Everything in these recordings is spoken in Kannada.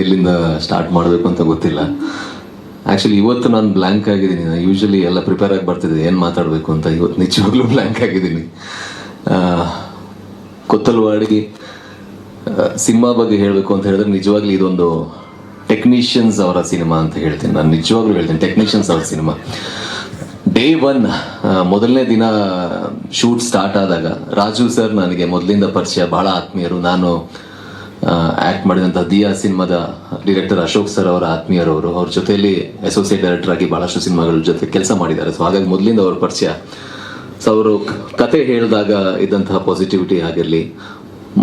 ಎಲ್ಲಿಂದ ಸ್ಟಾರ್ಟ್ ಮಾಡಬೇಕು ಅಂತ ಗೊತ್ತಿಲ್ಲ. ಆ್ಯಕ್ಚುಲಿ ಇವತ್ತು ನಾನು ಬ್ಲ್ಯಾಂಕ್ ಆಗಿದ್ದೀನಿ. ನಾನು ಯೂಶ್ವಲಿ ಎಲ್ಲ ಪ್ರಿಪೇರ್ ಆಗಿ ಬರ್ತಿದ್ದೆ ಏನು ಮಾತಾಡಬೇಕು ಅಂತ ಇವತ್ತು ನಿಜವಾಗ್ಲೂ ಬ್ಲ್ಯಾಂಕ್ ಆಗಿದ್ದೀನಿ. ಕೊತ್ತಲ್ವಾಡಿ ಸಿನಿಮಾ ಬಗ್ಗೆ ಹೇಳಬೇಕು ಅಂತ ಹೇಳಿದ್ರೆ ನಿಜವಾಗ್ಲೂ ಇದೊಂದು ಟೆಕ್ನಿಷಿಯನ್ಸ್ ಅವರ ಸಿನಿಮಾ ಅಂತ ಹೇಳ್ತೀನಿ. ನಾನು ನಿಜವಾಗ್ಲೂ ಹೇಳ್ತೀನಿ. ಟೆಕ್ನಿಷಿಯನ್ಸ್ ಅವರ ಸಿನಿಮಾ. ಡೇ ಒನ್ ಮೊದಲನೇ ದಿನ ಶೂಟ್ ಸ್ಟಾರ್ಟ್ ಆದಾಗ ರಾಜು ಸರ್ ನನಗೆ ಮೊದಲಿಂದ ಪರಿಚಯ, ಬಹಳ ಆತ್ಮೀಯರು. ನಾನು ಆ್ಯಕ್ಟ್ ಮಾಡಿದಂಥ ದಿಯಾ ಸಿನಿಮಾದ ಡಿರೆಕ್ಟರ್ ಅಶೋಕ್ ಸರ್ ಅವರ ಆತ್ಮೀಯರವರು, ಅವ್ರ ಜೊತೆಯಲ್ಲಿ ಅಸೋಸಿಯೇಟ್ ಡೈರೆಕ್ಟರ್ ಆಗಿ ಬಹಳಷ್ಟು ಸಿನಿಮಾಗಳ ಜೊತೆ ಕೆಲಸ ಮಾಡಿದ್ದಾರೆ. ಸೊ ಹಾಗಾಗಿ ಮೊದಲಿಂದ ಅವ್ರ ಪರಿಚಯ. ಸೊ ಅವರು ಕತೆ ಹೇಳಿದಾಗ ಇದ್ದಂತಹ ಪಾಸಿಟಿವಿಟಿ ಆಗಿರಲಿ,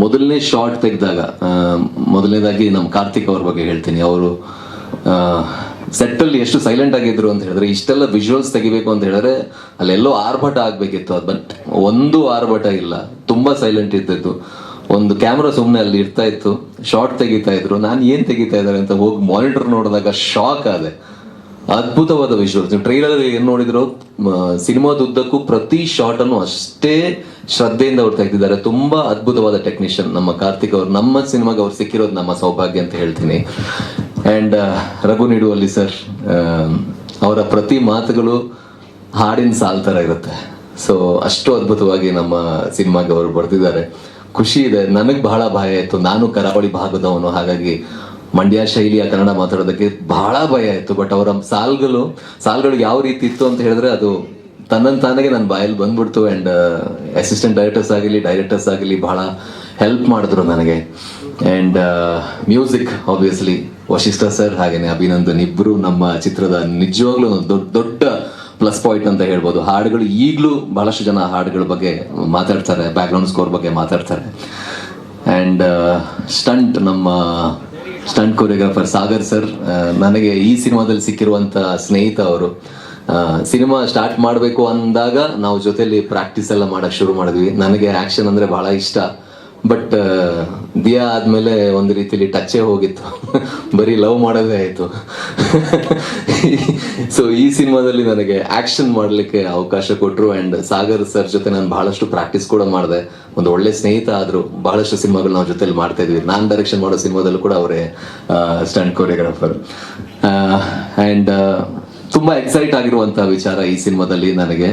ಮೊದಲನೇ ಶಾರ್ಟ್ ತೆಗೆದಾಗ ಮೊದಲನೇದಾಗಿ ನಮ್ಮ ಕಾರ್ತಿಕ್ ಅವ್ರ ಬಗ್ಗೆ ಹೇಳ್ತೀನಿ. ಅವರು ಸೆಟ್ಟಲ್ಲಿ ಎಷ್ಟು ಸೈಲೆಂಟ್ ಆಗಿದ್ರು ಅಂತ ಹೇಳಿದ್ರೆ, ಇಷ್ಟೆಲ್ಲ ವಿಜುವಲ್ಸ್ ತೆಗಿಬೇಕು ಅಂತ ಹೇಳಿದ್ರೆ, ಅಲ್ಲೆಲ್ಲೋ ಆರ್ಭಟ ಆಗಬೇಕಿತ್ತು. ಅದು ಬಟ್, ಒಂದು ಆರ್ಭಟ ಇಲ್ಲ. ತುಂಬಾ ಸೈಲೆಂಟ್ ಇದ್ದಿದ್ದು. ಒಂದು ಕ್ಯಾಮ್ರಾ ಸುಮ್ಮನೆ ಅಲ್ಲಿ ಇರ್ತಾ ಇತ್ತು ಶಾರ್ಟ್ ತೆಗಿತಾ ಇದ್ರು, ನಾನು ಏನ್ ತೆಗಿತಾ ಇದ್ದಾರೆ ಅಂತ ಹೋಗಿ ಮಾನಿಟರ್ ನೋಡಿದಾಗ ಶಾಕ್ ಆದೆ. ಅದ್ಭುತವಾದ ವಿಷಯ ಟ್ರೈಲರ್ ಏನ್ ನೋಡಿದ್ರು ಸಿನಿಮಾದ ಉದ್ದಕ್ಕೂ ಪ್ರತಿ ಶಾರ್ಟನ್ನು ಅಷ್ಟೇ ಶ್ರದ್ಧೆಯಿಂದ ಅವ್ರು ತೆಗೆದಿದ್ದಾರೆ ತುಂಬಾ ಅದ್ಭುತವಾದ ಟೆಕ್ನಿಷಿಯನ್ ನಮ್ಮ ಕಾರ್ತಿಕ್ ಅವರು. ನಮ್ಮ ಸಿನಿಮಾಗೆ ಅವ್ರು ಸಿಕ್ಕಿರೋದು ನಮ್ಮ ಸೌಭಾಗ್ಯ ಅಂತ ಹೇಳ್ತೀನಿ. ಅಂಡ್ ರಘು ನೀಡುವಲ್ಲಿ ಸರ್ ಅವರ ಪ್ರತಿ ಮಾತುಗಳು ಹಾಡಿನ ಸಾಲ್ ತರ ಇರುತ್ತೆ. ಸೊ ಅಷ್ಟು ಅದ್ಭುತವಾಗಿ ನಮ್ಮ ಸಿನಿಮಾಗೆ ಅವರು ಬರ್ತಿದ್ದಾರೆ ಖುಷಿ ಇದೆ. ನನಗೆ ಬಹಳ ಭಯ ಇತ್ತು ನಾನು ಕರಾವಳಿ ಭಾಗದವನು. ಹಾಗಾಗಿ ಮಂಡ್ಯ ಶೈಲಿಯ ಕನ್ನಡ ಮಾತಾಡೋದಕ್ಕೆ ಬಹಳ ಭಯ ಇತ್ತು ಬಟ್ ಅವರ ಸಾಲ್ಗಳು ಸಾಲ್ಗಳು ಯಾವ ರೀತಿ ಇತ್ತು ಅಂತ ಹೇಳಿದ್ರೆ ಅದು ತನ್ನ ತಾನಾಗೆ ನನ್ನ ಬಾಯಲ್ಲಿ ಬಂದ್ಬಿಡ್ತು ಅಂಡ್ ಅಸಿಸ್ಟೆಂಟ್ ಡೈರೆಕ್ಟರ್ಸ್ ಆಗಲಿ ಡೈರೆಕ್ಟರ್ಸ್ ಆಗಲಿ ಬಹಳ ಹೆಲ್ಪ್ ಮಾಡಿದ್ರು ನನಗೆ. And music obviously Vasishta sir ಹಾಗೇನೆ, ಅಭಿನಂದನ್ ಇಬ್ರು ನಮ್ಮ ಚಿತ್ರದ ನಿಜವಾಗ್ಲೂ ದೊಡ್ಡ ದೊಡ್ಡ ಪ್ಲಸ್ ಪಾಯಿಂಟ್ ಅಂತ ಹೇಳ್ಬೋದು. ಹಾಡುಗಳು ಈಗಲೂ ಬಹಳಷ್ಟು ಜನ ಹಾಡುಗಳ ಬಗ್ಗೆ ಮಾತಾಡ್ತಾರೆ ಬ್ಯಾಕ್ಗ್ರೌಂಡ್ ಸ್ಕೋರ್ ಬಗ್ಗೆ ಮಾತಾಡ್ತಾರೆ. ಆ್ಯಂಡ್ ಸ್ಟಂಟ್ ನಮ್ಮ ಸ್ಟಂಟ್ ಕೊರಿಯೋಗ್ರಾಫರ್ ಸಾಗರ್ ಸರ್ ನನಗೆ ಈ ಸಿನಿಮಾದಲ್ಲಿ ಸಿಕ್ಕಿರುವಂಥ ಸ್ನೇಹಿತ ಅವರು ಸಿನಿಮಾ ಸ್ಟಾರ್ಟ್ ಮಾಡಬೇಕು ಅಂದಾಗ ನಾವು ಜೊತೆಯಲ್ಲಿ ಪ್ರಾಕ್ಟೀಸ್ ಎಲ್ಲ ಮಾಡೋಕ್ಕೆ ಶುರು ಮಾಡಿದ್ವಿ. ನನಗೆ ಆ್ಯಕ್ಷನ್ ಅಂದರೆ ಬಹಳ ಇಷ್ಟ. ಬಟ್ ದಿಯಾ ಆದ್ಮೇಲೆ ಒಂದು ರೀತಿಲಿ ಟಚ್ಚೇ ಹೋಗಿತ್ತು. ಬರೀ ಲವ್ ಮಾಡೋದೇ ಆಯಿತು. ಸೊ ಈ ಸಿನಿಮಾದಲ್ಲಿ ನನಗೆ ಆಕ್ಷನ್ ಮಾಡಲಿಕ್ಕೆ ಅವಕಾಶ ಕೊಟ್ಟರು ಅಂಡ್ ಸಾಗರ್ ಸರ್ ಜೊತೆ ನಾನು ಬಹಳಷ್ಟು ಪ್ರಾಕ್ಟೀಸ್ ಕೂಡ ಮಾಡಿದೆ. ಒಂದು ಒಳ್ಳೆ ಸ್ನೇಹಿತ ಆದ್ರು ಬಹಳಷ್ಟು ಸಿನಿಮಾಗಳು ನಾವು ಜೊತೆಲಿ ಮಾಡ್ತಾ ಇದ್ವಿ. ನಾನ್ ಡೈರೆಕ್ಷನ್ ಮಾಡೋ ಸಿನಿಮಾದಲ್ಲೂ ಕೂಡ ಅವರೇ ಸ್ಟಂಟ್ ಕೊರಿಯೋಗ್ರಾಫರ್ ಅಂಡ್ ತುಂಬಾ ಎಕ್ಸೈಟ್ ಆಗಿರುವಂಥ ವಿಚಾರ ಈ ಸಿನಿಮಾದಲ್ಲಿ ನನಗೆ.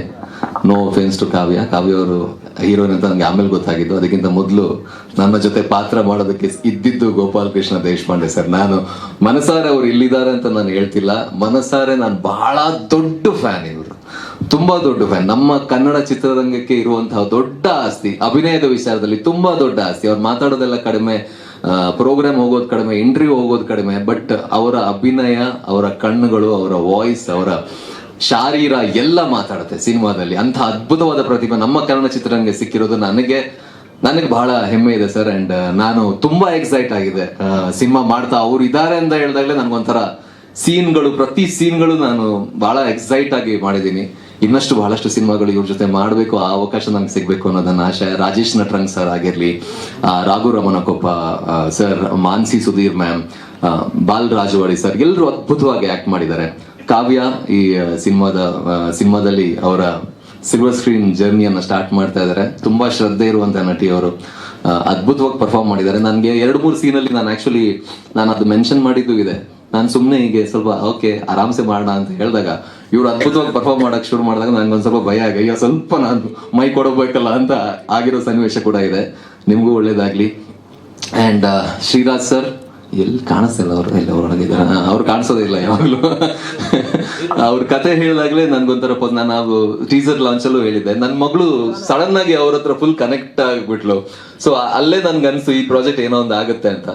ನೋ ಫೇನ್ಸ್ ಟು ಕಾವ್ಯ ಕಾವ್ಯ ಅವರು ಹೀರೋಯಿನ್ ಅಂತ ನನಗೆ ಆಮೇಲೆ ಗೊತ್ತಾಗಿದ್ದು. ಅದಕ್ಕಿಂತ ಮೊದಲು ನನ್ನ ಜೊತೆ ಪಾತ್ರ ಮಾಡೋದಕ್ಕೆ ಇದ್ದಿದ್ದು ಗೋಪಾಲ್ ಕೃಷ್ಣ ದೇಶಪಾಂಡೆ ಸರ್. ನಾನು ಮನಸಾರೆ ಅವ್ರು ಇಲ್ಲಿದ್ದಾರೆ ಅಂತ ನಾನು ಹೇಳ್ತಿಲ್ಲ. ಮನಸಾರೆ ನಾನು ಬಹಳ ದೊಡ್ಡ ಫ್ಯಾನ್ ಇವರು. ತುಂಬಾ ದೊಡ್ಡ ಫ್ಯಾನ್ ನಮ್ಮ ಕನ್ನಡ ಚಿತ್ರರಂಗಕ್ಕೆ ಇರುವಂತಹ ದೊಡ್ಡ ಆಸ್ತಿ, ಅಭಿನಯದ ವಿಚಾರದಲ್ಲಿ ತುಂಬಾ ದೊಡ್ಡ ಆಸ್ತಿ. ಅವ್ರು ಮಾತಾಡೋದೆಲ್ಲ ಕಡಿಮೆ ಪ್ರೋಗ್ರಾಮ್ ಹೋಗೋದು ಕಡಿಮೆ ಇಂಟರ್ವ್ಯೂ ಹೋಗೋದು ಕಡಿಮೆ ಬಟ್ ಅವರ ಅಭಿನಯ, ಅವರ ಕಣ್ಣುಗಳು, ಅವರ ವಾಯ್ಸ್ ಅವರ ಶಾರೀರ ಎಲ್ಲ ಮಾತಾಡುತ್ತೆ ಸಿನಿಮಾದಲ್ಲಿ. ಅಂತ ಅದ್ಭುತವಾದ ಪ್ರತಿಭೆ ನಮ್ಮ ಕನ್ನಡ ಚಿತ್ರರಂಗ ಸಿಕ್ಕಿರೋದು ನನಗೆ ನನಗೆ ಬಹಳ ಹೆಮ್ಮೆ ಇದೆ ಸರ್. ಅಂಡ್ ನಾನು ತುಂಬಾ ಎಕ್ಸೈಟ್ ಆಗಿದೆ. ಸಿನಿಮಾ ಮಾಡ್ತಾ ಅವ್ರು ಇದ್ದಾರೆ ಅಂತ ಹೇಳಿದಾಗಲೇ ನನಗೊಂಥರ ಸೀನ್ಗಳು, ಪ್ರತಿ ಸೀನ್ಗಳು ನಾನು ಬಹಳ ಎಕ್ಸೈಟ್ ಆಗಿ ಮಾಡಿದ್ದೀನಿ. ಇನ್ನಷ್ಟು ಬಹಳಷ್ಟು ಸಿನಿಮಾಗಳು ಇವ್ರ ಜೊತೆ ಮಾಡಬೇಕು, ಆ ಅವಕಾಶ ನಂಗೆ ಸಿಗ್ಬೇಕು ಅನ್ನೋದನ್ನ ಆಶೆ, ರಾಜೇಶ್ ನಟ್ರಂಗ್ ಸರ್ ಆಗಿರ್ಲಿ Raghu Ramanakoppa sir Mansi Sudhir ma'am Bal Rajwadi sir ಎಲ್ಲರೂ ಅದ್ಭುತವಾಗಿ ಆಕ್ಟ್ ಮಾಡಿದ್ದಾರೆ. ಕಾವ್ಯ ಈ ಸಿನಿಮಾದ ಸಿನಿಮಾದಲ್ಲಿ ಅವರ ಸಿಲ್ವರ್ ಸ್ಕ್ರೀನ್ ಜರ್ನಿಯನ್ನ ಸ್ಟಾರ್ಟ್ ಮಾಡ್ತಾ ಇದ್ದಾರೆ ತುಂಬಾ ಶ್ರದ್ಧೆ ಇರುವಂತ ನಟಿ ಅವರು ಅದ್ಭುತವಾಗಿ ಪರ್ಫಾರ್ಮ್ ಮಾಡಿದ್ದಾರೆ. ನನಗೆ ಎರಡು ಮೂರು ಸೀನಲ್ಲಿ ನಾನು ಆಕ್ಚುಲಿ ನಾನು ಅದು ಮೆನ್ಷನ್ ಮಾಡಿದ್ದು ಇದೆ. ನಾನು ಸುಮ್ಮನೆ ಹೀಗೆ ಸ್ವಲ್ಪ, ಓಕೆ, ಆರಾಮ್ಸೆ ಮಾಡೋಣ ಅಂತ ಹೇಳಿದಾಗ, ಇವ್ರು ಅದ್ಭುತವಾಗಿ ಪರ್ಫಾರ್ಮ್ ಮಾಡಕ್ ಶುರು ಮಾಡಿದಾಗ ನಂಗೆ ಒಂದು ಸ್ವಲ್ಪ ಭಯ ಆಗ, ಅಯ್ಯೋ, ಸ್ವಲ್ಪ ನಾನು ಮೈ ಕೊಡಬೇಕಲ್ಲ ಅಂತ ಆಗಿರೋ ಸನ್ನಿವೇಶ ಕೂಡ ಇದೆ. ನಿಮಗೂ ಒಳ್ಳೇದಾಗ್ಲಿ. ಅಂಡ್ ಶ್ರೀರಾಜ್ ಸರ್ ಎಲ್ಲಿ ಕಾಣಿಸ್ತಿಲ್ಲ ಅವರು? ಎಲ್ಲ ಹೊರಗಿದ್ದಾರೆ ಅವ್ರು ಕಾಣಿಸೋದಿಲ್ಲ ಯಾವಾಗಲೂ. ಅವ್ರ ಕತೆ ಹೇಳಿದಾಗಲೇ ನನ್ಗೊಂಥರ ನಾನು ಟೀಸರ್ ಲಾಂಚ್ ಅಲ್ಲೂ ಹೇಳಿದ್ದೆ. ನನ್ನ ಮಗಳು ಸಡನ್ ಆಗಿ ಅವ್ರ ಹತ್ರ ಫುಲ್ ಕನೆಕ್ಟ್ ಆಗಿಬಿಟ್ಲು. ಸೊ ಅಲ್ಲೇ ನನ್ಗೆ ಅನ್ಸು, ಈ ಪ್ರಾಜೆಕ್ಟ್ ಏನೋ ಒಂದು ಆಗುತ್ತೆ ಅಂತ.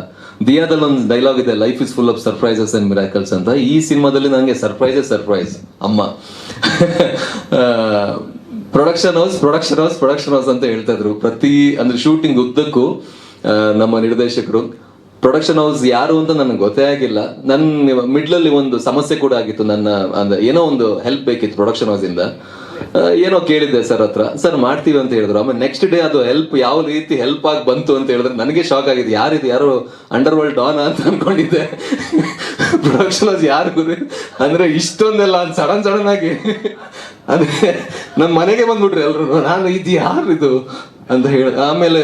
ದಿಯಾದಲ್ಲಿ ಒಂದು ಡೈಲಾಗ್ ಇದೆ life is full of surprises and miracles ಅಂತ. ಈ ಸಿನಿಮಾದಲ್ಲಿ ನನಗೆ ಸರ್ಪ್ರೈಸಸ್ ಸರ್ಪ್ರೈಸ್ ಅಮ್ಮ. Production house production house production house ಅಂತ ಹೇಳ್ತಾ ಇದ್ರು. ಪ್ರತಿ, ಅಂದ್ರೆ ಶೂಟಿಂಗ್ ಉದ್ದಕ್ಕೂ ನಮ್ಮ ನಿರ್ದೇಶಕರು. ಪ್ರೊಡಕ್ಷನ್ ಹೌಸ್ ಯಾರು ಅಂತ ನನಗೆ ಗೊತ್ತೇ ಆಗಿಲ್ಲ. ನನ್ನ ಮಿಡ್ಲಲ್ಲಿ ಒಂದು ಸಮಸ್ಯೆ ಕೂಡ ಆಗಿತ್ತು ನನ್ನ, ಅಂದ್ರೆ ಏನೋ ಒಂದು ಹೆಲ್ಪ್ ಬೇಕಿತ್ತು ಪ್ರೊಡಕ್ಷನ್ ಇಂದ. ಏನೋ ಕೇಳಿದ್ದೆ ಸರ್ ಹತ್ರ. ಸರ್ ಮಾಡ್ತೀವಿ ಅಂತ ಹೇಳಿದ್ರು. ಆಮೇಲೆ ನೆಕ್ಸ್ಟ್ ಡೇ ಅದು ಹೆಲ್ಪ್ ಯಾವ ರೀತಿ ಹೆಲ್ಪ್ ಆಗಿ ಬಂತು ಅಂತ ಹೇಳಿದ್ರೆ ನನಗೆ ಶಾಕ್ ಆಗಿದೆ. ಯಾರಿದು ಯಾರು ಅಂಡರ್ ವರ್ಲ್ಡ್ ಡಾನ್ ಅಂತ ಅನ್ಕೊಂಡಿದ್ದೆ. ಪ್ರೊಡಕ್ಷನ್ ಹೌಸ್ ಯಾರು? ಅಂದ್ರೆ ಇಷ್ಟೊಂದೆಲ್ಲ ಸಡನ್ ಸಡನ್ ಆಗಿ. ಅಂದ್ರೆ ನಮ್ಮ ಮನೆಗೆ ಬಂದ್ಬಿಟ್ರಿ ಎಲ್ರು ನಾನು ಇದು ಯಾರು ಇದು? ಅಂತ ಹೇಳಿ, ಆಮೇಲೆ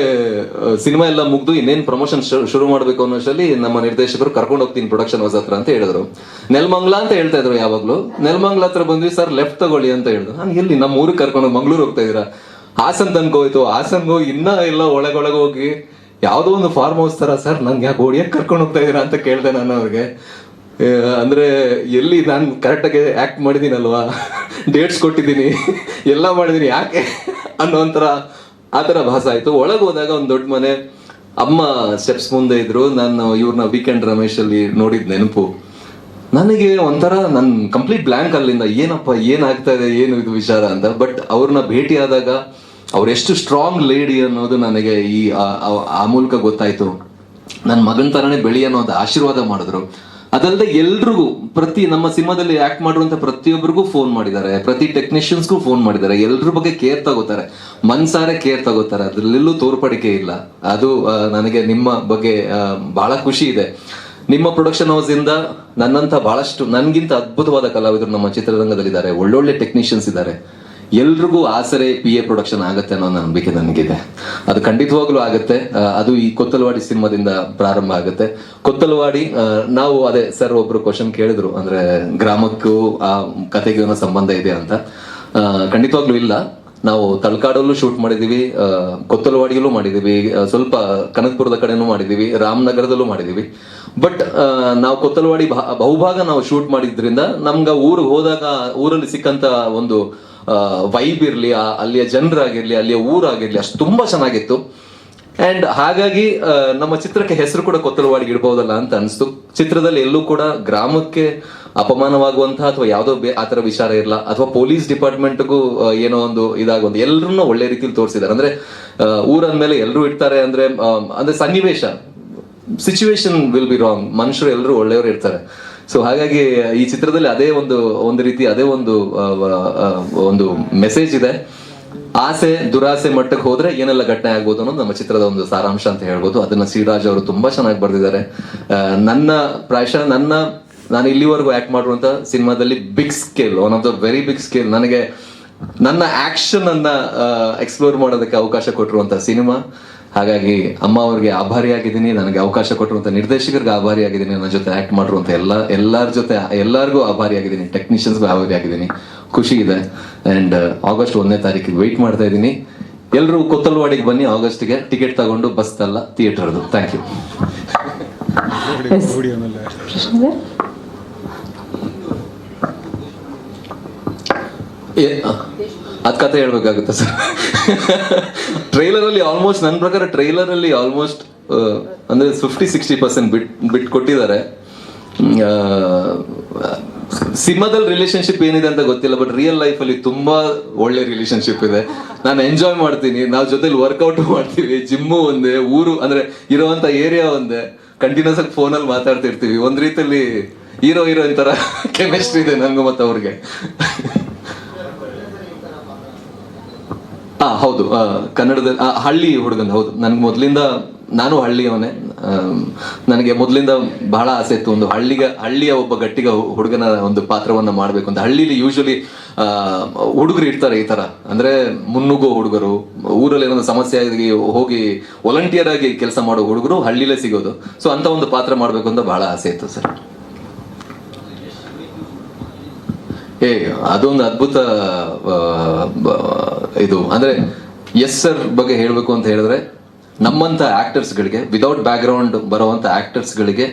ಸಿನಿಮಾ ಎಲ್ಲ ಮುಗ್ದು ಇನ್ನೇನು ಪ್ರಮೋಷನ್ ಶುರು ಮಾಡಬೇಕು ಅನ್ನೋಷ್ಟರಲ್ಲಿ ನಮ್ಮ ನಿರ್ದೇಶಕರು ಕರ್ಕೊಂಡು ಹೋಗ್ತೀನಿ ಪ್ರೊಡಕ್ಷನ್ ಹೌಸ್ ಹತ್ರ ಅಂತ ಹೇಳಿದ್ರು. ನೆಲಮಂಗ್ಲ ಅಂತ ಹೇಳ್ತಾ ಇದ್ರು ಯಾವಾಗ್ಲೂ. ನೆಲಮಂಗ್ಲ ಹತ್ರ ಬಂದ್ವಿ, ಸರ್ ಲೆಫ್ಟ್ ತಗೊಳ್ಳಿ ಅಂತ ಹೇಳಿದ್ರು. ನಾನು, ಎಲ್ಲಿ, ನಮ್ಮ ಊರಿಗೆ ಕರ್ಕೊಂಡು ಮಂಗ್ಳೂರ್ ಹೋಗ್ತಾ ಇದೀರಾ? ಹಾಸನ್ ತನಕ ಹೋಯ್ತು. ಹೋಗಿ ಇನ್ನ ಎಲ್ಲ ಒಳಗೊಳಗೆ ಹೋಗಿ, ಯಾವ್ದೋ ಒಂದು ಫಾರ್ಮ್ ಹೌಸ್ ತರ ಸರ್ ನನ್ಗೆ ಯಾಕೆ ಓಡಿಯಕ್ಕೆ ಕರ್ಕೊಂಡು ಹೋಗ್ತಾ ಇದೀರಾ? ಅಂತ ಕೇಳ್ದೆ ನಾನು ಅವ್ರಿಗೆ. ಅಂದ್ರೆ, ಎಲ್ಲಿ ನಾನು ಕರೆಕ್ಟಾಗಿ ಆಕ್ಟ್ ಮಾಡಿದ್ದೀನಲ್ವಾ ಡೇಟ್ಸ್ ಕೊಟ್ಟಿದ್ದೀನಿ. ಎಲ್ಲ ಮಾಡಿದ್ದೀನಿ ಯಾಕೆ? ಅನ್ನೋ ಆ ಥರ ಭಾಸ ಆಯ್ತು. ಒಳಗೆ ಹೋದಾಗ ಒಂದು ದೊಡ್ಡ ಮನೆ. ಅಮ್ಮ ಸ್ಟೆಪ್ಸ್ ಮುಂದೆ ಇದ್ರು. ನಾನು ಇವ್ರನ್ನ ವೀಕೆಂಡ್ ರಮೇಶ್ ಅಲ್ಲಿ ನೋಡಿದ ನೆನಪು. ನನಗೆ ಒಂಥರ ನನ್ ಕಂಪ್ಲೀಟ್ ಬ್ಲ್ಯಾಂಕ್ ಅಲ್ಲಿಂದ ಏನಪ್ಪ ಏನಾಗ್ತಾ ಇದೆ ಏನು ಇದು ವಿಚಾರ ಅಂತ. ಬಟ್ ಅವ್ರನ್ನ ಭೇಟಿ ಆದಾಗ ಅವ್ರೆಷ್ಟು ಸ್ಟ್ರಾಂಗ್ ಲೇಡಿ ಅನ್ನೋದು ನನಗೆ ಈ ಆ- ಮೂಲಕ ಗೊತ್ತಾಯ್ತು. ನನ್ನ ಮಗನ ತರನೇ ಬೆಳಿ ಅನ್ನೋದು ಆಶೀರ್ವಾದ ಮಾಡಿದ್ರು. ಅದಲ್ಲದೆ ಎಲ್ರಿಗೂ, ಪ್ರತಿ ನಮ್ಮ ಸಿನಿಮಾದಲ್ಲಿ ಆಕ್ಟ್ ಮಾಡಿರುವಂತ ಪ್ರತಿಯೊಬ್ಬರಿಗೂ ಫೋನ್ ಮಾಡಿದ್ದಾರೆ. ಪ್ರತಿ ಟೆಕ್ನಿಷಿಯನ್ಸ್ಗೂ ಫೋನ್ ಮಾಡಿದ್ದಾರೆ. ಎಲ್ರ ಬಗ್ಗೆ ಕೇರ್ ತಗೋತಾರೆ. ಮನ್ಸಾರೆ ಕೇರ್ ತಗೋತಾರೆ. ಅದ್ರಲ್ಲೆಲ್ಲೂ ತೋರ್ಪಡಿಕೆ ಇಲ್ಲ. ಅದು ನನಗೆ ನಿಮ್ಮ ಬಗ್ಗೆ ಬಹಳ ಖುಷಿ ಇದೆ. ನಿಮ್ಮ ಪ್ರೊಡಕ್ಷನ್ ಹೌಸ್ ಇಂದ ನನ್ನಂತ ಬಹಳಷ್ಟು, ನನ್ಗಿಂತ ಅದ್ಭುತವಾದ ಕಲಾವಿದರು ನಮ್ಮ ಚಿತ್ರರಂಗದಲ್ಲಿದ್ದಾರೆ. ಒಳ್ಳೊಳ್ಳೆ ಟೆಕ್ನಿಷಿಯನ್ಸ್ ಇದ್ದಾರೆ. ಎಲ್ರಿಗೂ ಆಸರೆ ಪಿ ಎ ಪ್ರೊಡಕ್ಷನ್ ಆಗುತ್ತೆ ಅನ್ನೋ ನಂಬಿಕೆ ನನಗಿದೆ. ಅದು ಖಂಡಿತವಾಗ್ಲೂ ಆಗುತ್ತೆ. ಅದು ಈ ಕೊತ್ತಲವಾಡಿ ಸಿನಿಮಾದಿಂದ ಪ್ರಾರಂಭ ಆಗುತ್ತೆ. ಕೊತ್ತಲವಾಡಿ ನಾವು ಅದೇ ಸರ್ ಒಬ್ರು ಕ್ವಶನ್ ಕೇಳಿದ್ರು. ಅಂದ್ರೆ ಗ್ರಾಮಕ್ಕೂ ಆ ಕತೆಗೂ ಏನೋ ಸಂಬಂಧ ಇದೆ ಅಂತ. ಖಂಡಿತವಾಗ್ಲೂ ಇಲ್ಲ. ನಾವು ತಳ್ಕಾಡಲ್ಲೂ ಶೂಟ್ ಮಾಡಿದೀವಿ. ಕೊತ್ತಲವಾಡಿಯಲ್ಲೂ ಮಾಡಿದೀವಿ. ಸ್ವಲ್ಪ ಕನಕಪುರದ ಕಡೆನೂ ಮಾಡಿದೀವಿ. ರಾಮನಗರದಲ್ಲೂ ಮಾಡಿದೀವಿ. ಬಟ್ ನಾವು ಕೊತ್ತಲವಾಡಿ ಬಹುಭಾಗ ನಾವು ಶೂಟ್ ಮಾಡಿದ್ರಿಂದ ನಮ್ಗೆ ಊರಿಗೆ ಹೋದಾಗ, ಊರಲ್ಲಿ ಸಿಕ್ಕಂತ ಒಂದು ವೈಬ್ ಇರ್ಲಿ ಆ ಅಲ್ಲಿಯ ಜನರಾಗಿರ್ಲಿ ಅಲ್ಲಿಯ ಊರಾಗಿರ್ಲಿ ಅಷ್ಟು ತುಂಬಾ ಚೆನ್ನಾಗಿತ್ತು. ಅಂಡ್ ಹಾಗಾಗಿ ಆ, ನಮ್ಮ ಚಿತ್ರಕ್ಕೆ ಹೆಸರು ಕೂಡ ಕೊತ್ತಲವಾಡಿಗೆ ಇಡಬಹುದಲ್ಲ ಅಂತ ಅನಿಸ್ತು. ಚಿತ್ರದಲ್ಲಿ ಎಲ್ಲೂ ಕೂಡ ಗ್ರಾಮಕ್ಕೆ ಅಪಮಾನವಾಗುವಂತಹ ಅಥವಾ ಯಾವುದೋ ಬೇ ಆತರ ವಿಚಾರ ಇರಲ್ಲ. ಅಥವಾ ಪೊಲೀಸ್ ಡಿಪಾರ್ಟ್ಮೆಂಟ್ಗೂ ಏನೋ ಒಂದು ಇದಾಗೊಂದು ಎಲ್ಲರನ್ನೂ ಒಳ್ಳೆ ರೀತಿಯಲ್ಲಿ ತೋರಿಸಿದ್ದಾರೆ. ಅಂದ್ರೆ ಊರಂದಮೇಲೆ ಎಲ್ಲರೂ ಇರ್ತಾರೆ ಅಂದ್ರೆ ಆ, ಅಂದ್ರೆ ಸನ್ನಿವೇಶ. ಸಿಚುವೇಶನ್ ವಿಲ್ ಬಿ ರಾಂಗ್ ಮನುಷ್ಯರು ಎಲ್ಲರೂ ಒಳ್ಳೆಯವರು ಇರ್ತಾರೆ. ಸೊ ಹಾಗಾಗಿ ಈ ಚಿತ್ರದಲ್ಲಿ ಅದೇ ಒಂದು ಒಂದು ರೀತಿ, ಅದೇ ಒಂದು ಒಂದು ಮೆಸೇಜ್ ಇದೆ. ಆಸೆ, ದುರಾಸೆ ಮಟ್ಟಕ್ಕೆ ಹೋದ್ರೆ ಏನೆಲ್ಲ ಘಟನೆ ಆಗ್ಬೋದು ಅನ್ನೋದು ನಮ್ಮ ಚಿತ್ರದ ಒಂದು ಸಾರಾಂಶ ಅಂತ ಹೇಳ್ಬೋದು. ಅದನ್ನ ಶ್ರೀರಾಜ್ ಅವರು ತುಂಬಾ ಚೆನ್ನಾಗಿ ಬರೆದಿದ್ದಾರೆ. ನನ್ನ ಪ್ರಾಯಶಃ, ನನ್ನ, ನಾನು ಇಲ್ಲಿವರೆಗೂ ಆಕ್ಟ್ ಮಾಡಿರುವಂತ ಸಿನಿಮಾದಲ್ಲಿ big scale one of the very big scale ನನಗೆ ನನ್ನ ಆಕ್ಷನ್ ಅನ್ನ ಎಕ್ಸ್ಪ್ಲೋರ್ ಮಾಡೋದಕ್ಕೆ ಅವಕಾಶ ಕೊಟ್ಟಿರುವಂತ ಸಿನಿಮಾ. ಹಾಗಾಗಿ ಅಮ್ಮ ಅವ್ರಿಗೆ ಆಭಾರಿಯಾಗಿದ್ದೀನಿ ನನಗೆ ಅವಕಾಶ ಕೊಟ್ಟಿರುವಂತ ನಿರ್ದೇಶಕರಿಗೆ ಆಭಾರಿಯಾಗಿದ್ದೀನಿ ನನ್ನ ಜೊತೆ ಆಕ್ಟ್ ಮಾಡಿರುವಂತ ಎಲ್ಲ ಎಲ್ಲರ ಜೊತೆ ಎಲ್ಲರಿಗೂ ಆಭಾರಿಯಾಗಿದ್ದೀನಿ ಟೆಕ್ನಿಷಿಯನ್ಸ್ಗೂ ಆಭಾರಿಯಾಗಿದ್ದೀನಿ. ಖುಷಿ ಇದೆ. ಅಂಡ್ ಆಗಸ್ಟ್ ಒಂದನೇ ತಾರೀಕಿಗೆ ವೆಯ್ಟ್ ಮಾಡ್ತಾ ಇದ್ದೀನಿ. ಎಲ್ಲರೂ ಕೊತ್ತಲ್ವಾಡಿಗೆ ಬನ್ನಿ ಆಗಸ್ಟ್ಗೆ ಟಿಕೆಟ್ ತಗೊಂಡು ಬಸ್ ಅಲ್ಲ ಥಿಯೇಟರ್ದು ಥ್ಯಾಂಕ್ ಯು ಅದ್ ಕತೆ ಹೇಳ್ಬೇಕಾಗುತ್ತೆ ಸರ್. ಟ್ರೈಲರ್ ಅಲ್ಲಿ ಆಲ್ಮೋಸ್ಟ್ ನನ್ನ ಪ್ರಕಾರ ಟ್ರೈಲರ್ ಅಲ್ಲಿ ಆಲ್ಮೋಸ್ಟ್ ಅಂದ್ರೆ fifty sixty percent bit bit ಕೊಟ್ಟಿದ್ದಾರೆ. ಸಿನಿಮಾದಲ್ಲಿ ರಿಲೇಶನ್ಶಿಪ್ ಏನಿದೆ ಅಂತ ಗೊತ್ತಿಲ್ಲ ಬಟ್ ರಿಯಲ್ ಲೈಫ್ ಅಲ್ಲಿ ತುಂಬಾ ಒಳ್ಳೆ ರಿಲೇಶನ್ಶಿಪ್ ಇದೆ. ನಾನು ಎಂಜಾಯ್ ಮಾಡ್ತೀನಿ, ನಾವು ಜೊತೆಲಿ ವರ್ಕೌಟ್ ಮಾಡ್ತೀವಿ ಜಿಮ್ಮು ಒಂದೇ, ಊರು, ಅಂದ್ರೆ ಇರುವಂತ ಏರಿಯಾ ಒಂದೇ. ಕಂಟಿನ್ಯೂಸ್ ಆಗಿ ಫೋನಲ್ಲಿ ಮಾತಾಡ್ತಿರ್ತೀವಿ. ಒಂದ್ ರೀತಿಯಲ್ಲಿ ಹೀರೋ ಹೀರೋಯಿನ್ ತರ ಕೆಮಿಸ್ಟ್ರಿ ಇದೆ ನನಗೂ ಮತ್ತೆ ಅವ್ರಿಗೆ. ಆ, ಹೌದು ಕನ್ನಡದ ಹಳ್ಳಿ ಹುಡುಗನ್ ಹೌದು. ನನ್ಗೆ ಮೊದಲಿಂದ, ನಾನು ಹಳ್ಳಿಯವನೇ. ನನಗೆ ಮೊದಲಿಂದ ಬಹಳ ಆಸೆ ಇತ್ತು ಒಂದು ಹಳ್ಳಿಗ, ಹಳ್ಳಿಯ ಒಬ್ಬ ಗಟ್ಟಿಗ ಹುಡುಗನ ಒಂದು ಪಾತ್ರವನ್ನ ಮಾಡ್ಬೇಕು ಅಂತ. ಹಳ್ಳಿಲಿ ಯೂಶಲಿ ಹುಡುಗರು ಇರ್ತಾರೆ ಈ ತರ. ಅಂದ್ರೆ ಮುನ್ನುಗ್ಗೋ ಹುಡುಗರು, ಊರಲ್ಲಿ ಏನೋ ಸಮಸ್ಯೆ ಆಗಿ ಹೋಗಿ ವಾಲಂಟಿಯರ್ ಆಗಿ ಕೆಲಸ ಮಾಡೋ ಹುಡುಗರು ಹಳ್ಳಿಲೇ ಸಿಗೋದು. ಸೊ ಅಂತ ಒಂದು ಪಾತ್ರ ಮಾಡ್ಬೇಕು ಅಂತ ಬಹಳ ಆಸೆ ಇತ್ತು ಸರ್. ಏ, ಅದೊಂದು ಅದ್ಭುತ ಇದು. ಅಂದ್ರೆ, ಎಸ್ ಸರ್ ಬಗ್ಗೆ ಹೇಳಬೇಕು ಅಂತ ಹೇಳಿದ್ರೆ, ನಮ್ಮಂತ ಆಕ್ಟರ್ಸ್ ಗಳಿಗೆ ವಿದೌಟ್ ಬರುವಂತ ಆಕ್ಟರ್ಸ್ ಗಳಿಗೆ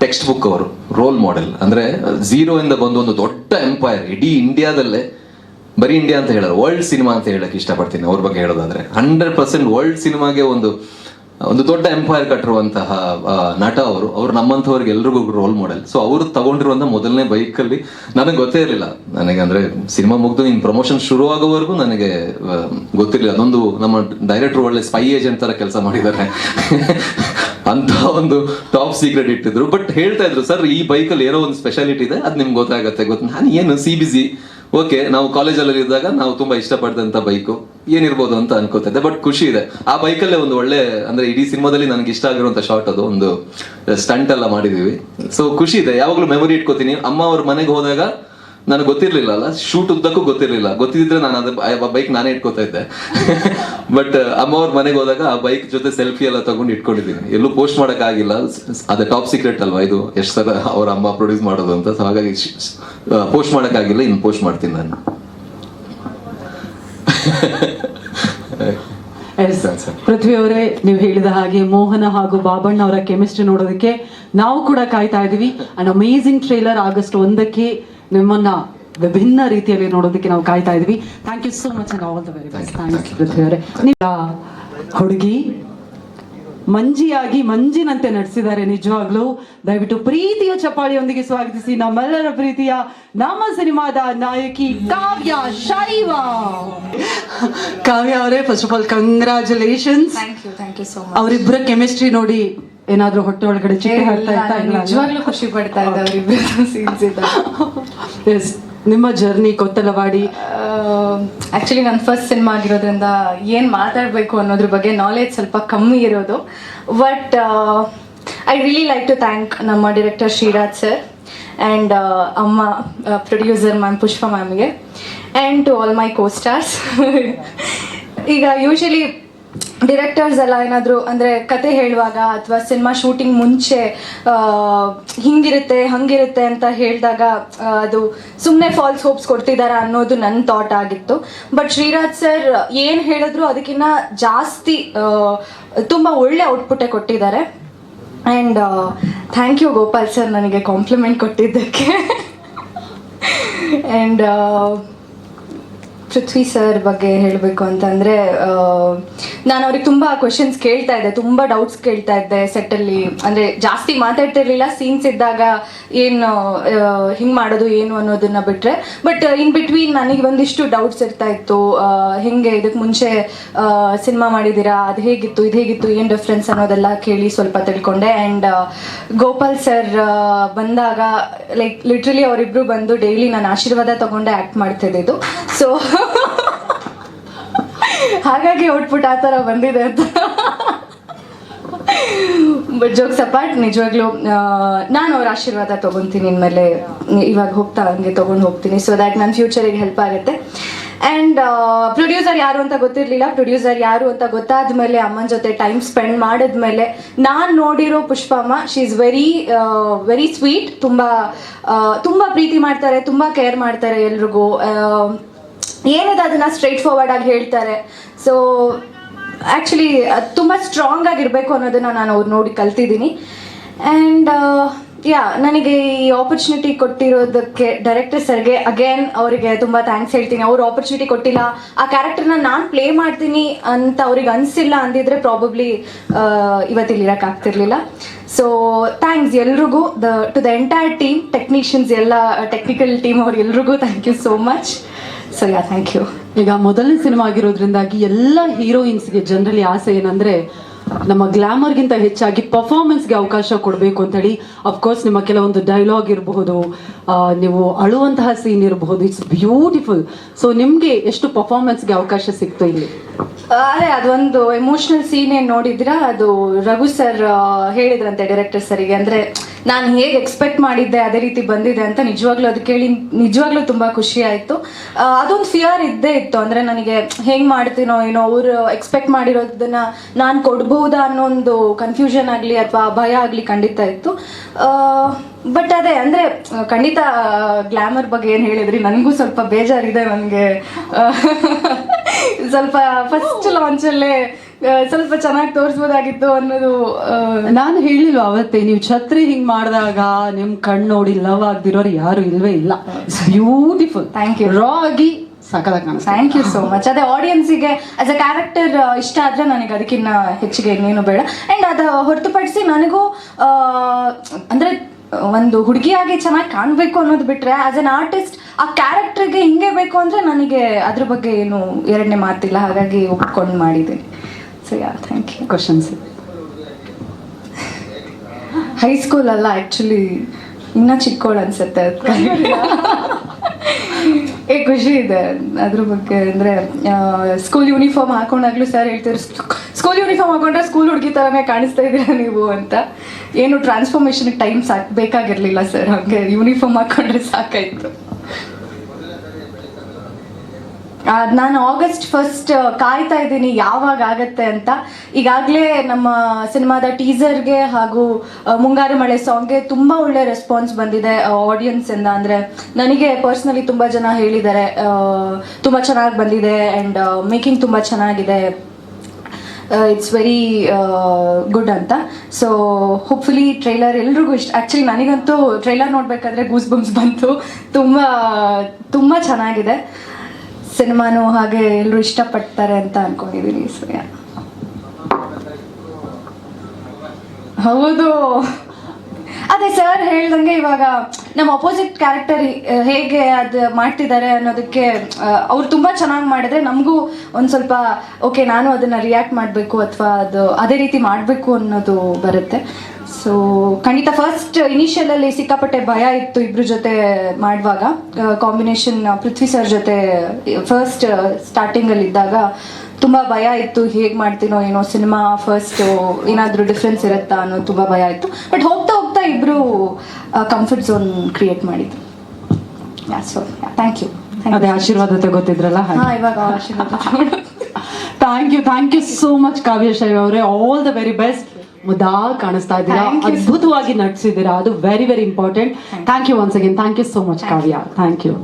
ಟೆಕ್ಸ್ಟ್ ಬುಕ್ ಅವರು ರೋಲ್ ಮಾಡೆಲ್ ಅಂದ್ರೆ ಝೀರೋ ಇಂದ ಬಂದು ಒಂದು ದೊಡ್ಡ ಎಂಪೈರ್ ಇಡೀ ಇಂಡಿಯಾದಲ್ಲೇ, ಬರೀ ಇಂಡಿಯಾ ಅಂತ ಹೇಳೋದು ವರ್ಲ್ಡ್ ಸಿನಿಮಾ ಅಂತ ಹೇಳಕ್ ಇಷ್ಟಪಡ್ತೀನಿ, ಅವ್ರ ಬಗ್ಗೆ ಹೇಳೋದಾದ್ರೆ. ಹಂಡ್ರೆಡ್ ಪರ್ಸೆಂಟ್ ವರ್ಲ್ಡ್ ಸಿನಿಮಾಗೆ ಒಂದು ಒಂದು ದೊಡ್ಡ ಎಂಪೈರ್ ಕಟ್ಟಿರುವಂತಹ ನಟ ಅವರು, ಅವ್ರು ನಮ್ಮಂಥವ್ರಿಗೆ ಎಲ್ರಿಗೂ ರೋಲ್ ಮಾಡೆಲ್ ಸೊ ಅವರು ತಗೊಂಡಿರುವಂತ ಮೊದಲನೇ ಬೈಕ್ ಅಲ್ಲಿ ನನಗೆ ಗೊತ್ತೇ ಇರಲಿಲ್ಲ. ನನಗೆ ಅಂದ್ರೆ ಸಿನಿಮಾ ಮುಗ್ದು ಇನ್ ಪ್ರಮೋಷನ್ ಶುರು ಆಗೋವರೆಗೂ ನನಗೆ ಗೊತ್ತಿರಲಿಲ್ಲ. ಅದೊಂದು ನಮ್ಮ ಡೈರೆಕ್ಟರ್ ಒಳ್ಳೆ ಸ್ಪೈ ಏಜೆಂಟ್ ತರ ಕೆಲಸ ಮಾಡಿದ್ದಾರೆ. ಅಂತ ಒಂದು ಟಾಪ್ ಸೀಕ್ರೆಟ್ ಇಟ್ಟಿದ್ರು. ಬಟ್ ಹೇಳ್ತಾ ಇದ್ರು ಸರ್ ಈ ಬೈಕಲ್ಲಿ ಏನೋ ಒಂದು ಸ್ಪೆಷಾಲಿಟಿ ಇದೆ, ಅದು ನಿಮ್ಗೆ ಗೊತ್ತಾಗತ್ತೆ. ಗೊತ್ತು ನಾನು ಏನು ಸಿ ಬಿ ಸಿ ಓಕೆ ನಾವು ಕಾಲೇಜಲ್ಲಿ ಇದ್ದಾಗ ನಾವು ತುಂಬಾ ಇಷ್ಟಪಡ್ದಂತ ಬೈಕು ಏನಿರ್ಬೋದು ಅಂತ ಅನ್ಕೋತಿದ್ದೆ ಬಟ್ ಖುಷಿ ಇದೆ. ಆ ಬೈಕಲ್ಲೇ ಒಂದು ಒಳ್ಳೆ, ಅಂದ್ರೆ ಇಡೀ ಸಿನಿಮಾದಲ್ಲಿ ನನಗೆ ಇಷ್ಟ ಆಗಿರುವಂತ ಶಾರ್ಟ್ ಅದು ಒಂದು ಸ್ಟಂಟ್ ಎಲ್ಲ ಮಾಡಿದೀವಿ. ಸೊ ಖುಷಿ ಇದೆ. ಯಾವಾಗಲೂ ಮೆಮೊರಿ ಇಟ್ಕೋತೀನಿ. ಅಮ್ಮ ಅವ್ರ ಮನೆಗೆ ಹೋದಾಗ ನನಗೆ ಗೊತ್ತಿರ್ಲಿಲ್ಲ ಅಲ್ಲ. ಶೂಟ್ ಉದ್ದಕ್ಕೂ ಗೊತ್ತಿರ್ಲಿಲ್ಲ. ಗೊತ್ತಿದ್ರೆ ನಾನು ಅದ ಬೈಕ್ ನಾನೇ ಇಟ್ಕೋತಾ ಇದ್ದೆ. ಬಟ್ ಅಮ್ಮ ಅವ್ರ ಮನೆಗೆ ಹೋದಾಗ ಆ ಬೈಕ್ ಜೊತೆ ಸೆಲ್ಫಿ ಎಲ್ಲ ತಗೊಂಡು ಇಟ್ಕೊಂಡಿದ್ದೀನಿ. ಎಲ್ಲೂ ಪೋಸ್ಟ್ ಮಾಡಕ್ ಆಗಿಲ್ಲ. ಅದೇ ಟಾಪ್ ಸೀಕ್ರೆಟ್ ಅಲ್ವಾ ಇದು? ಎಷ್ಟು ಸಲ ಅವ್ರ ಅಮ್ಮ ಪ್ರೊಡ್ಯೂಸ್ ಮಾಡೋದು ಅಂತ. ಸೊ ಹಾಗಾಗಿ ಪೋಸ್ಟ್ ಮಾಡಕ್ ಆಗಿಲ್ಲ. ಇನ್ನು ಪೋಸ್ಟ್ ಮಾಡ್ತೀನಿ ನಾನು. ಪೃಥ್ವಿ ಅವರೇ ನೀವು ಹೇಳಿದ ಹಾಗೆ ಮೋಹನ ಹಾಗೂ ಬಾಬಣ್ಣ ಅವರ ಕೆಮಿಸ್ಟ್ರಿ ನೋಡೋದಕ್ಕೆ ನಾವು ಕೂಡ ಕಾಯ್ತಾ ಇದೀವಿ ಅಂಡ್ ಅಮೇಸಿಂಗ್ ಟ್ರೇಲರ್ ಆಗಸ್ಟ್ ಒಂದಕ್ಕೆ ನಿಮ್ಮನ್ನ ವಿಭಿನ್ನ ರೀತಿಯಲ್ಲಿ ನೋಡೋದಕ್ಕೆ ನಾವು ಕಾಯ್ತಾ ಇದೀವಿ thank you so much all the very best thanks Prithvi ಅವರೇ. ಹುಡುಗಿ ಮಂಜಿಯಾಗಿ ಮಂಜಿನಂತೆ ನಡೆಸಿದ್ದಾರೆ ನಿಜವಾಗ್ಲೂ. ದಯವಿಟ್ಟು ಪ್ರೀತಿಯ ಚಪ್ಪಾಳಿಯೊಂದಿಗೆ ಸ್ವಾಗತಿಸಿ ನಮ್ಮೆಲ್ಲರ ಪ್ರೀತಿಯ ನಮ್ಮ ಸಿನಿಮಾದ ನಾಯಕಿ ಕಾವ್ಯ ಶೈವ. ಕಾವ್ಯ ಅವರೇ first of all congratulations thank you thank you so much ಅವರಿಬ್ಬರ ಕೆಮಿಸ್ಟ್ರಿ ನೋಡಿ ಏನಾದ್ರೂ ಹೊಟ್ಟೆ ಒಳಗಡೆ ಚಿಟ್ಟೆ ಹಾಕ್ತಾ ಇತ್ತಾ ನಿಜವಾಗ್ಲೂ ಖುಷಿ ಪಡ್ತಾ ಇದ್ದಾರೆ ನಿಮ್ಮ ಜರ್ನಿ ಕೊತ್ತಲವಾಡಿ. ಆಕ್ಚುಲಿ ನನ್ನ ಫಸ್ಟ್ ಸಿನಿಮಾ ಆಗಿರೋದ್ರಿಂದ ಏನು ಮಾತಾಡಬೇಕು ಅನ್ನೋದ್ರ ಬಗ್ಗೆ ನಾಲೆಜ್ ಸ್ವಲ್ಪ ಕಮ್ಮಿ ಇರೋದು. But I really like to thank ನಮ್ಮ ಡಿರೆಕ್ಟರ್ ಶ್ರೀರಾಜ್ ಸರ್ ಆ್ಯಂಡ್ ಅಮ್ಮ producer ma'am Pushpa ಮ್ಯಾಮ್ಗೆ and to all my costars ಈಗ ಯೂಶಲಿ ಡಿರೆಕ್ಟರ್ಸ್ ಎಲ್ಲ ಏನಾದರೂ ಅಂದರೆ ಕತೆ ಹೇಳುವಾಗ ಅಥವಾ ಸಿನಿಮಾ ಶೂಟಿಂಗ್ ಮುಂಚೆ ಹಿಂಗಿರುತ್ತೆ, ಹಂಗಿರುತ್ತೆ ಅಂತ ಹೇಳಿದಾಗ ಅದು ಸುಮ್ಮನೆ ಫಾಲ್ಸ್ ಹೋಪ್ಸ್ ಕೊಡ್ತಿದ್ದಾರೆ ಅನ್ನೋದು ನನ್ನ ಥಾಟ್ ಆಗಿತ್ತು. ಬಟ್ ಶ್ರೀರಾಜ್ ಸರ್ ಏನು ಹೇಳಿದ್ರು ಅದಕ್ಕಿಂತ ಜಾಸ್ತಿ ತುಂಬ ಒಳ್ಳೆ ಔಟ್ಪುಟ್ಟೆ ಕೊಟ್ಟಿದ್ದಾರೆ. And thank you Gopal sir ನನಗೆ ಕಾಂಪ್ಲಿಮೆಂಟ್ ಕೊಟ್ಟಿದ್ದಕ್ಕೆ. ಆ್ಯಂಡ್ ಪೃಥ್ವಿ ಸರ್ ಬಗ್ಗೆ ಹೇಳಬೇಕು ಅಂತಂದರೆ ನಾನು ಅವ್ರಿಗೆ ತುಂಬ ಕ್ವೆಶನ್ಸ್ ಕೇಳ್ತಾ ಇದ್ದೆ, ತುಂಬ ಡೌಟ್ಸ್ ಕೇಳ್ತಾ ಇದ್ದೆ ಸೆಟ್ಟಲ್ಲಿ ಅಂದರೆ ಜಾಸ್ತಿ ಮಾತಾಡ್ತಿರ್ಲಿಲ್ಲ ಸೀನ್ಸ್ ಇದ್ದಾಗ ಏನು ಹಿಂಗೆ ಮಾಡೋದು, ಏನು ಅನ್ನೋದನ್ನ ಬಿಟ್ಟರೆ ಬಟ್ ಇನ್ ಬಿಟ್ವೀನ್ ನನಗೆ ಒಂದಿಷ್ಟು ಡೌಟ್ಸ್ ಇರ್ತಾ ಇತ್ತು. ಹೆಂಗೆ ಇದಕ್ಕೆ ಮುಂಚೆ ಸಿನಿಮಾ ಮಾಡಿದ್ದೀರಾ, ಅದು ಹೇಗಿತ್ತು, ಇದು ಹೇಗಿತ್ತು, ಏನು ಡಿಫ್ರೆನ್ಸ್ ಅನ್ನೋದೆಲ್ಲ ಕೇಳಿ ಸ್ವಲ್ಪ ತಿಳ್ಕೊಂಡೆ. ಆ್ಯಂಡ್ ಗೋಪಾಲ್ ಸರ್ ಬಂದಾಗ ಲೈಕ್ ಲಿಟ್ರಲಿ ಅವರಿಬ್ರು ಬಂದು ಡೈಲಿ ನಾನು ಆಶೀರ್ವಾದ ತಗೊಂಡೆ ಆ್ಯಕ್ಟ್ ಮಾಡ್ತಿದ್ದಿದ್ದು. ಸೊ ಹಾಗಾಗಿ ಔಟ್ಪುಟ್ ಆ ಥರ ಬಂದಿದೆ ಅಂತ. ಬಟ್ ಜೋಕ್ಸ್ ಅಪಾರ್ಟ್ ನಿಜವಾಗ್ಲೂ ನಾನು ಅವ್ರ ಆಶೀರ್ವಾದ ತೊಗೊತೀನಿ ಇನ್ಮೇಲೆ, ಇವಾಗ ಹೋಗ್ತಾ ಹಂಗೆ ತೊಗೊಂಡು ಹೋಗ್ತೀನಿ. ಸೊ ದ್ಯಾಟ್ ನನ್ನ ಫ್ಯೂಚರಿಗೆ ಹೆಲ್ಪ್ ಆಗುತ್ತೆ. ಆ್ಯಂಡ್ ಪ್ರೊಡ್ಯೂಸರ್ ಯಾರು ಅಂತ ಗೊತ್ತಿರಲಿಲ್ಲ. ಪ್ರೊಡ್ಯೂಸರ್ ಯಾರು ಅಂತ ಗೊತ್ತಾದ್ಮೇಲೆ ಅಮ್ಮನ ಜೊತೆ ಟೈಮ್ ಸ್ಪೆಂಡ್ ಮಾಡಿದ್ಮೇಲೆ ನಾನು ನೋಡಿರೋ Pushpamma she is very very sweet ತುಂಬ ತುಂಬ ಪ್ರೀತಿ ಮಾಡ್ತಾರೆ, ತುಂಬ ಕೇರ್ ಮಾಡ್ತಾರೆ ಎಲ್ರಿಗೂ. ಏನಿದೆ ಅದನ್ನ ಸ್ಟ್ರೈಟ್ ಫಾರ್ವರ್ಡ್ ಆಗಿ ಹೇಳ್ತಾರೆ. ಸೊ ಆ್ಯಕ್ಚುಲಿ ತುಂಬ ಸ್ಟ್ರಾಂಗ್ ಆಗಿರಬೇಕು ಅನ್ನೋದನ್ನ ನಾನು ಅವ್ರು ನೋಡಿ ಕಲ್ತಿದ್ದೀನಿ. ಆ್ಯಂಡ್ ಯಾ ನನಗೆ ಈ ಆಪರ್ಚುನಿಟಿ ಕೊಟ್ಟಿರೋದಕ್ಕೆ ಡೈರೆಕ್ಟರ್ ಸರ್ಗೆ ಅಗೇನ್ ಅವರಿಗೆ ತುಂಬ ಥ್ಯಾಂಕ್ಸ್ ಹೇಳ್ತೀನಿ. ಅವ್ರು ಆಪರ್ಚುನಿಟಿ ಕೊಟ್ಟಿಲ್ಲ. ಆ ಕ್ಯಾರೆಕ್ಟರ್ನ ನಾನು ಪ್ಲೇ ಮಾಡ್ತೀನಿ ಅಂತ ಅವ್ರಿಗೆ ಅನಿಸಿಲ್ಲ ಅಂದಿದ್ರೆ ಪ್ರಾಬಬ್ಲಿ ಇವತ್ತಿಲ್ಲಿ ಇರೋಕ್ಕಾಗ್ತಿರ್ಲಿಲ್ಲ ಸೊ ಥ್ಯಾಂಕ್ಸ್ ಎಲ್ರಿಗೂ. The to the entire team technicians ಎಲ್ಲ ಟೆಕ್ನಿಕಲ್ ಟೀಮ್ ಅವ್ರು ಎಲ್ರಿಗೂ thank you so much so yeah thank you ಈಗ ಮೊದಲನೇ ಸಿನಿಮಾ ಆಗಿರೋದ್ರಿಂದಾಗಿ ಎಲ್ಲ ಹೀರೋಯಿನ್ಸ್ಗೆ ಜನರಲಿ ಆಸೆ ಏನಂದ್ರೆ ನಮ್ಮ ಗ್ಲಾಮರ್ಗಿಂತ ಹೆಚ್ಚಾಗಿ ಪರ್ಫಾರ್ಮೆನ್ಸ್ಗೆ ಅವಕಾಶ ಕೊಡಬೇಕು ಅಂತ ಹೇಳಿ ಅಫ್ಕೋರ್ಸ್ ನಿಮ್ಮ ಕೆಲವೊಂದು ಡೈಲಾಗ್ ಇರಬಹುದು ನೀವು ಅಳುವಂತಹ ಸೀನ್ ಇರಬಹುದು. ಇಟ್ಸ್ ಬ್ಯೂಟಿಫುಲ್ ಸೊ ನಿಮ್ಗೆ ಎಷ್ಟು ಪರ್ಫಾರ್ಮೆನ್ಸ್ಗೆ ಅವಕಾಶ ಸಿಕ್ತು ಇಲ್ಲಿ? ಅದೇ ಅದೊಂದು ಎಮೋಷನಲ್ ಸೀನ್ ಏನು ನೋಡಿದ್ರ ಅದು ರಘು ಸರ್ ಹೇಳಿದ್ರಂತೆ ಡೈರೆಕ್ಟರ್ ಸರಿಗೆ ಅಂದ್ರೆ ನಾನು ಹೇಗೆ ಎಕ್ಸ್ಪೆಕ್ಟ್ ಮಾಡಿದ್ದೆ ಅದೇ ರೀತಿ ಬಂದಿದೆ ಅಂತ ನಿಜವಾಗ್ಲೂ ಅದು ಕೇಳಿ ನಿಜವಾಗ್ಲೂ ತುಂಬಾ ಖುಷಿ ಆಯ್ತು. ಅದೊಂದು ಫಿಯರ್ ಇದ್ದೇ ಇತ್ತು. ಅಂದ್ರೆ ನನಗೆ ಹೆಂಗ್ ಮಾಡ್ತೀನೋ ಏನೋ ಅವ್ರು ಎಕ್ಸ್ಪೆಕ್ಟ್ ಮಾಡಿರೋದನ್ನ ನಾನು ಕೊಡ್ಬಹುದಾ ಅನ್ನೋ ಒಂದು ಕನ್ಫ್ಯೂಷನ್ ಆಗಲಿ ಅಥವಾ ಭಯ ಆಗಲಿ ಖಂಡಿತ ಇತ್ತು. ಬಟ್ ಅದೇ ಅಂದ್ರೆ ಖಂಡಿತ ಗ್ಲಾಮರ್ ಬಗ್ಗೆ ಏನು ಹೇಳಿದ್ರಿ? ನನಗೂ ಸ್ವಲ್ಪ ಬೇಜಾರಿದೆ ನನಗೆ. ಸ್ವಲ್ಪ ಫಸ್ಟ್ ಲಾಂಚಲ್ಲೇ ಸ್ವಲ್ಪ ಚೆನ್ನಾಗಿ ತೋರಿಸ್ಬೋದಾಗಿತ್ತು ಅನ್ನೋದು ನಾನು ಹೇಳಿಲ್ವ ಅವತ್ತೇ ನೀವು ಛತ್ರಿ ಹಿಂಗ್ ಮಾಡಿದಾಗ ನಿಮ್ ಕಣ್ಣು ನೋಡಿ ಲವ್ ಆಗ್ದಿರೋರು ಯಾರು ಇಲ್ವೇ ಇಲ್ಲ. ಇಟ್ಸ್ ಬ್ಯೂಟಿಫುಲ್ ಥ್ಯಾಂಕ್ ಯು ರಾ ಆಗಿ ಕಾಣಿಸ್ತಾ ಥ್ಯಾಂಕ್ ಯು ಸೋ ಮಚ್ ಅದೇ ಆಡಿಯನ್ಸಿಗೆ ಆಸ್ ಅ ಕ್ಯಾರೆಕ್ಟರ್ ಇಷ್ಟ ಆದರೆ ನನಗೆ ಅದಕ್ಕಿಂತ ಹೆಚ್ಚಿಗೆ ಇನ್ನೇನು ಬೇಡ. ಆ್ಯಂಡ್ ಅದು ಹೊರತುಪಡಿಸಿ ನನಗೂ ಅಂದ್ರೆ ಒಂದು ಹುಡುಗಿಯಾಗಿ ಚೆನ್ನಾಗಿ ಕಾಣಬೇಕು ಅನ್ನೋದು ಬಿಟ್ರೆ ಆಸ್ ಅನ್ ಆರ್ಟಿಸ್ಟ್ ಆ ಕ್ಯಾರೆಕ್ಟರ್ಗೆ ಹಿಂಗೆ ಬೇಕು ಅಂದರೆ ನನಗೆ ಅದ್ರ ಬಗ್ಗೆ ಏನು ಎರಡನೇ ಮಾತಿಲ್ಲ. ಹಾಗಾಗಿ ಒಪ್ಕೊಂಡು ಮಾಡಿದ್ದೀನಿ. So yeah thank you questions ಹೈಸ್ಕೂಲಲ್ಲ actually ಇನ್ನೂ ಚಿಕ್ಕೋಳು ಅನ್ಸುತ್ತೆ. ಏ, ಖುಷಿ ಇದೆ. ಅದ್ರ ಬಗ್ಗೆ ಅಂದರೆ ಸ್ಕೂಲ್ ಯೂನಿಫಾರ್ಮ್ ಹಾಕೊಂಡಾಗ್ಲೂ ಸರ್ ಹೇಳ್ತಾರೆ ಸ್ಕೂಲ್ ಯೂನಿಫಾರ್ಮ್ ಹಾಕೊಂಡ್ರೆ ಸ್ಕೂಲ್ ಹುಡುಗಿ ಥರನೇ ಕಾಣಿಸ್ತಾ ಇದ್ದೀರಾ ನೀವು? ಅಂತ. ಏನು ಟ್ರಾನ್ಸ್ಫಾರ್ಮೇಷನ್ಗೆ ಟೈಮ್ ಸಾಕು, ಬೇಕಾಗಿರಲಿಲ್ಲ ಸರ್ ಹಾಗೆ ಯೂನಿಫಾರ್ಮ್ ಹಾಕೊಂಡ್ರೆ ಸಾಕಾಯಿತು. ನಾನು ಆಗಸ್ಟ್ ಫಸ್ಟ್ ಕಾಯ್ತಾ ಇದ್ದೀನಿ ಯಾವಾಗ ಆಗತ್ತೆ ಅಂತ. ಈಗಾಗಲೇ ನಮ್ಮ ಸಿನಿಮಾದ ಟೀಸರ್ಗೆ ಹಾಗೂ ಮುಂಗಾರು ಮಳೆ ಸಾಂಗ್ಗೆ ತುಂಬ ಒಳ್ಳೆ ರೆಸ್ಪಾನ್ಸ್ ಬಂದಿದೆ ಆಡಿಯನ್ಸ್ ಇಂದ. ಅಂದರೆ ನನಗೆ ಪರ್ಸ್ನಲಿ ತುಂಬ ಜನ ಹೇಳಿದ್ದಾರೆ ತುಂಬ ಚೆನ್ನಾಗಿ ಬಂದಿದೆ ಆ್ಯಂಡ್ ಮೇಕಿಂಗ್ ತುಂಬ ಚೆನ್ನಾಗಿದೆ. ಇಟ್ಸ್ ವೆರಿ ಗುಡ್ ಅಂತ. ಸೊ ಹೋಪ್ಫುಲಿ ಟ್ರೈಲರ್ ಎಲ್ರಿಗೂ ಇಷ್ಟ. ಆ್ಯಕ್ಚುಲಿ ನನಗಂತೂ ಟ್ರೈಲರ್ ನೋಡಬೇಕಾದ್ರೆ ಗೂಸ್ ಬಮ್ಸ್ ಬಂತು. ತುಂಬ ತುಂಬ ಚೆನ್ನಾಗಿದೆ. ಸಿನಿಮಾನು ಹಾಗೆ ಎಲ್ಲರೂ ಇಷ್ಟಪಡ್ತಾರೆ ಅಂತ ಅನ್ಕೊಂಡಿದ್ದೀನಿ ಸೂರ್ಯ. ಹೌದು. ಅದೇ ಸರ್ ಹೇಳ್ದಂಗೆ ಇವಾಗ ನಮ್ಮ ಅಪೋಸಿಟ್ ಕ್ಯಾರೆಕ್ಟರ್ ಹೇಗೆ ಅದು ಮಾಡ್ತಿದ್ದಾರೆ ಅನ್ನೋದಕ್ಕೆ ಅವ್ರು ತುಂಬಾ ಚೆನ್ನಾಗಿ ಮಾಡಿದ್ರೆ ನಮಗೂ ಒಂದು ಸ್ವಲ್ಪ ಓಕೆ ನಾನು ಅದನ್ನ ರಿಯಾಕ್ಟ್ ಮಾಡಬೇಕು ಅಥವಾ ಅದು ಅದೇ ರೀತಿ ಮಾಡಬೇಕು ಅನ್ನೋದು ಬರುತ್ತೆ. ಸೊ ಖಂಡಿತ ಫಸ್ಟ್ ಇನಿಷಿಯಲ್ ಅಲ್ಲಿ ಸಿಕ್ಕಾಪಟ್ಟೆ ಭಯ ಇತ್ತು ಇಬ್ರು ಜೊತೆ ಮಾಡುವಾಗ. ಕಾಂಬಿನೇಷನ್ ಪೃಥ್ವಿ ಸರ್ ಜೊತೆ ಫಸ್ಟ್ ಸ್ಟಾರ್ಟಿಂಗ್ ಅಲ್ಲಿ ಇದ್ದಾಗ ತುಂಬಾ ಭಯ ಇತ್ತು, ಹೇಗೆ ಮಾಡ್ತೀನೋ ಏನೋ ಸಿನಿಮಾ ಫಸ್ಟ್ ಏನಾದರೂ ಡಿಫ್ರೆನ್ಸ್ ಇರುತ್ತಾ ಅನ್ನೋ ತುಂಬಾ ಭಯ ಇತ್ತು. ಬಟ್ ಹೋಗ್ತಾ ಇಬ್ಬರು ಕಂಫರ್ಟ್ ಝೋನ್ ಕ್ರಿಯೇಟ್ ಮಾಡಿದ್ರು. ಸೊ ಥ್ಯಾಂಕ್ ಯು ಅದೇ ಆಶೀರ್ವಾದ ತಗೋತಿದ್ರಲ್ಲ ಹಾಂ ಇವಾಗ ಆಶೀರ್ವಾದ ತಗೊಂಡು. Thank you thank you so much Kavya Shaiv ಅವರೇ. ಆಲ್ ದ ವೆರಿ ಬೆಸ್ಟ್ ಮುದಾ ಕಾಣಿಸ್ತಾ ಇದ್ದೀರಾ? ಅದ್ಭುತವಾಗಿ ನಟಿಸಿದ್ದೀರಾ ಅದು very very important thank you once again thank you so much Kavya. Thank you